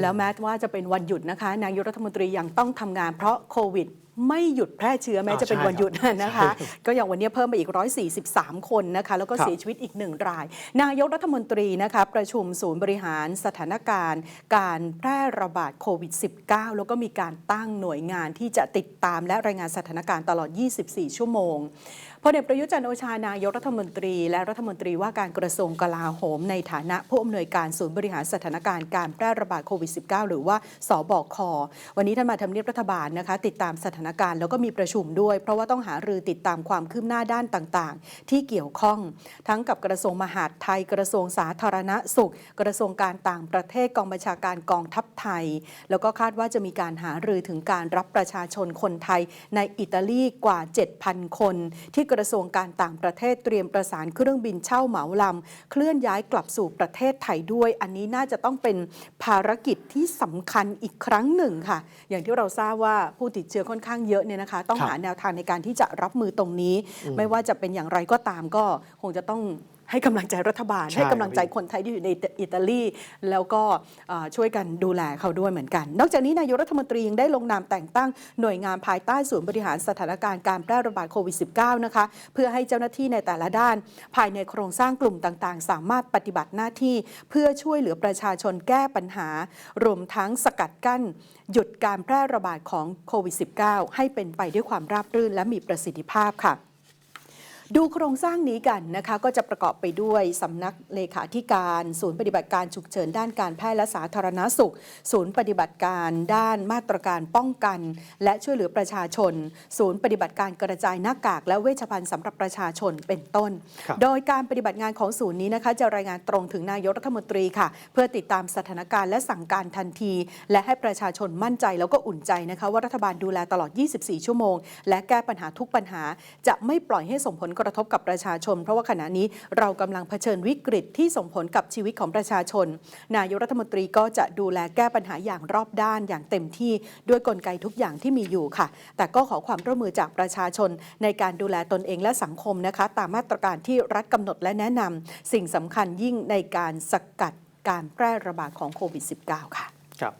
แล้วแม้ว่าจะเป็นวันหยุดนะคะ นายกรัฐมนตรียังต้องทำงานเพราะโควิดไม่หยุดแพร่เชื้อแม้อ่าจะเป็นใช่วันหยุดครับนะคะ ก็อย่างวันนี้เพิ่มไปอีก 143 คนนะคะ แล้วก็ครับเสียชีวิตอีกหนึ่งราย นายกรัฐมนตรีนะคะประชุมศูนย์บริหารสถานการณ์ การแพร่ระบาดโควิด -19 แล้วก็มีการตั้งหน่วยงานที่จะติดตามและรายงานสถานการณ์ตลอด 24 ชั่วโมงพลเอกประยุทธ์จันโอชานายกรัฐมนตรี และรัฐมนตรีว่าการกระทรวงกลาโหม ในฐานะผู้อำนวยการศูนย์บริหารสถานการณ์การแพร่ระบาดโควิด -19 หรือว่าสบค วันนี้ท่านมาทำเนียบรัฐบาลนะคะ ติดตามสถานการณ์แล้วก็มีประชุมด้วย เพราะว่าต้องหารือติดตามความคืบหน้าด้านต่างๆ ที่เกี่ยวข้อง ทั้งกับกระทรวงมหาดไทย กระทรวงสาธารณสุข กระทรวงการต่างประเทศกองบัญชาการกองทัพไทย แล้วก็คาดว่าจะมีการหารือถึงการรับประชาชนคนไทย ในอิตาลีกว่า 7,000 คนที่กระทรวงการต่างประเทศเตรียมประสานเครื่องบินเช่าเหมาลำเคลื่อนย้ายกลับสู่ประเทศไทยด้วย อันนี้น่าจะต้องเป็นภารกิจที่สำคัญอีกครั้งหนึ่งค่ะ อย่างที่เราทราบว่าผู้ติดเชื้อค่อนข้างเยอะเนี่ยนะคะ ต้องครับหาแนวทางในการที่จะรับมือตรงนี้ ไม่ว่าจะเป็นอย่างไรก็ตามก็คงจะต้อง ให้กำลังใจรัฐบาล ใช่ให้กำลังใจครับคนไทยที่อยู่ในอิตาลี แล้วก็เอ่อช่วยกันดูแลเขาด้วยเหมือนกัน นอกจากนี้นายกรัฐมนตรียังได้ลงนามแต่งตั้งหน่วยงานภายใต้ศูนย์บริหารสถานการณ์การแพร่ระบาดโควิด -19 นะคะ เพื่อให้เจ้าหน้าที่ในแต่ละด้าน ภายในโครงสร้างกลุ่มต่างๆ สามารถปฏิบัติหน้าที่ เพื่อช่วยเหลือประชาชนแก้ปัญหา รวมทั้งสกัดกั้น หยุดการแพร่ระบาดของโควิด -19 ให้เป็นไปด้วยความราบรื่นและมีประสิทธิภาพค่ะ ดูโครงสร้างนี้กันนะคะ ก็จะประกอบไปด้วยสำนักเลขาธิการ ศูนย์ปฏิบัติการฉุกเฉินด้านการแพทย์และสาธารณสุข ศูนย์ปฏิบัติการด้านมาตรการป้องกัน และช่วยเหลือประชาชน ศูนย์ปฏิบัติการกระจายหน้ากาก และเวชภัณฑ์สำหรับประชาชนเป็นต้นครับโดยการปฏิบัติงานของศูนย์นี้นะคะจะรายงานตรงถึงนายกรัฐมนตรีค่ะ เพื่อติดตามสถานการณ์และสั่งการทันที และให้ประชาชนมั่นใจแล้วก็อุ่นใจนะคะว่ารัฐบาลดูแลตลอด 24 ชั่วโมง และแก้ปัญหาทุกปัญหาจะไม่ปล่อยให้ส่งผลกระทบกับประชาชน เพราะว่าขณะนี้เรากำลังเผชิญวิกฤตที่ส่งผลกับชีวิตของประชาชน นายกรัฐมนตรีก็จะดูแลแก้ปัญหาอย่างรอบด้านอย่างเต็มที่ด้วยกลไกทุกอย่างที่มีอยู่ค่ะ แต่ก็ขอความร่วมมือจากประชาชน ในการดูแลตนเองและสังคมนะคะ ตามมาตรการที่รัฐกำหนดและแนะนำสิ่งสำคัญยิ่งในการสกัดการแพร่ระบาดของโควิด -19 ค่ะครับ